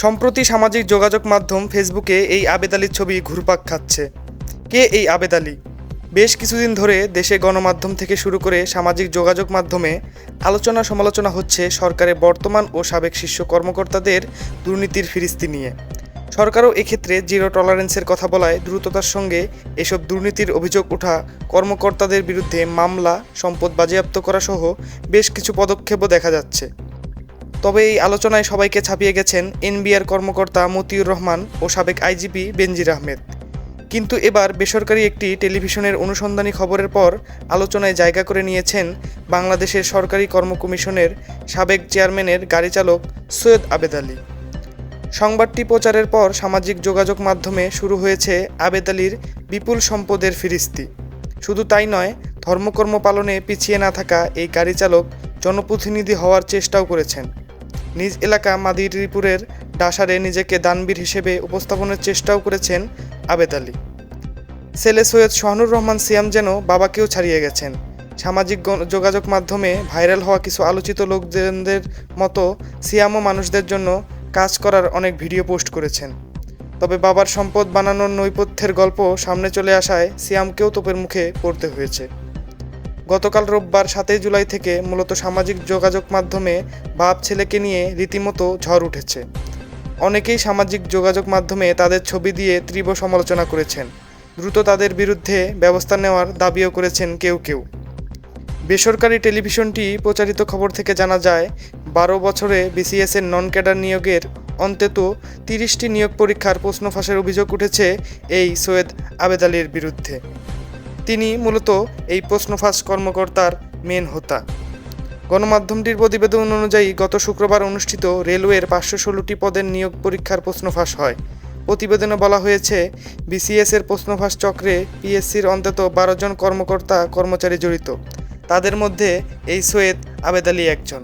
সম্প্রতি সামাজিক যোগাযোগ মাধ্যম ফেসবুকে এই আবেদ আলীর ছবি ঘুরপাক খাচ্ছে। কে এই আবেদ আলী? বেশ কিছুদিন ধরে দেশে গণমাধ্যম থেকে শুরু করে সামাজিক যোগাযোগ মাধ্যমে আলোচনা সমালোচনা হচ্ছে সরকারের বর্তমান ও সাবেক শীর্ষ কর্মকর্তাদের দুর্নীতির ফিরিস্তি নিয়ে। সরকারও এক্ষেত্রে জিরো টলারেন্সের কথা বলায় দ্রুততার সঙ্গে এসব দুর্নীতির অভিযোগ ওঠা কর্মকর্তাদের বিরুদ্ধে মামলা, সম্পদ বাজেয়াপ্ত করা সহ বেশ কিছু পদক্ষেপও দেখা যাচ্ছে। তবে এই আলোচনায় সবাইকে ছাপিয়ে গেছেন এনবিআর কর্মকর্তা মতিউর রহমান ও সাবেক আইজিপি বেনজির আহমেদ। কিন্তু এবার বেসরকারি একটি টেলিভিশনের অনুসন্ধানী খবরের পর আলোচনায় জায়গা করে নিয়েছেন বাংলাদেশের সরকারি কর্ম কমিশনের সাবেক চেয়ারম্যানের গাড়ি চালক সৈয়দ আবেদ আলী। সংবাদটি প্রচারের পর সামাজিক যোগাযোগ মাধ্যমে শুরু হয়েছে আবেদ আলীর বিপুল সম্পদের ফিরিস্তি। শুধু তাই নয়, ধর্মকর্ম পালনে পিছিয়ে না থাকা এই গাড়ি চালক জনপ্রতিনিধি হওয়ার চেষ্টাও করেছেন। নিজ এলাকা মাদিরপুরের ডাসারে নিজেকে দানবীর হিসেবে উপস্থাপনের চেষ্টাও করেছেন আবেদ আলী। ছেলে সৈয়দ শাহনুর রহমান সিয়াম যেন বাবাকেও ছাড়িয়ে গেছেন। সামাজিক যোগাযোগ মাধ্যমে ভাইরাল হওয়া কিছু আলোচিত লোকজনদের মতো সিয়ামও মানুষদের জন্য কাজ করার অনেক ভিডিও পোস্ট করেছেন। তবে বাবার সম্পদ বানানোর নৈপথ্যের গল্প সামনে চলে আসায় সিয়ামকেও তোপের মুখে পড়তে হয়েছে। গতকাল রোববার সাতই জুলাই থেকে মূলত সামাজিক যোগাযোগ মাধ্যমে বাপ ছেলেকে নিয়ে রীতিমতো ঝড় উঠেছে। অনেকেই সামাজিক যোগাযোগ মাধ্যমে তাদের ছবি দিয়ে তীব্র সমালোচনা করেছেন। দ্রুত তাদের বিরুদ্ধে ব্যবস্থা নেওয়ার দাবিও করেছেন কেউ কেউ। বেসরকারি টেলিভিশনটি প্রচারিত খবর থেকে জানা যায়, বারো বছরে বিসিএসের নন ক্যাডার নিয়োগের অন্তত তিরিশটি নিয়োগ পরীক্ষার প্রশ্ন ফাঁসের অভিযোগ উঠেছে এই সৈয়দ আবেদ আলীর বিরুদ্ধে। তিনি মূলত এই প্রশ্ন ফাঁস কর্মকর্তার মেন হোতা। গণমাধ্যমটির প্রতিবেদন অনুযায়ী গত শুক্রবার অনুষ্ঠিত রেলওয়ের পাঁচশো ষোলোটি পদের নিয়োগ পরীক্ষার প্রশ্ন ফাঁস হয়। প্রতিবেদনে বলা হয়েছে বিসিএস এর প্রশ্ন ফাঁস চক্রে পিএসসির অন্তত বারো জন কর্মকর্তা কর্মচারী জড়িত। তাদের মধ্যে এই সৈয়দ আবেদ আলী একজন।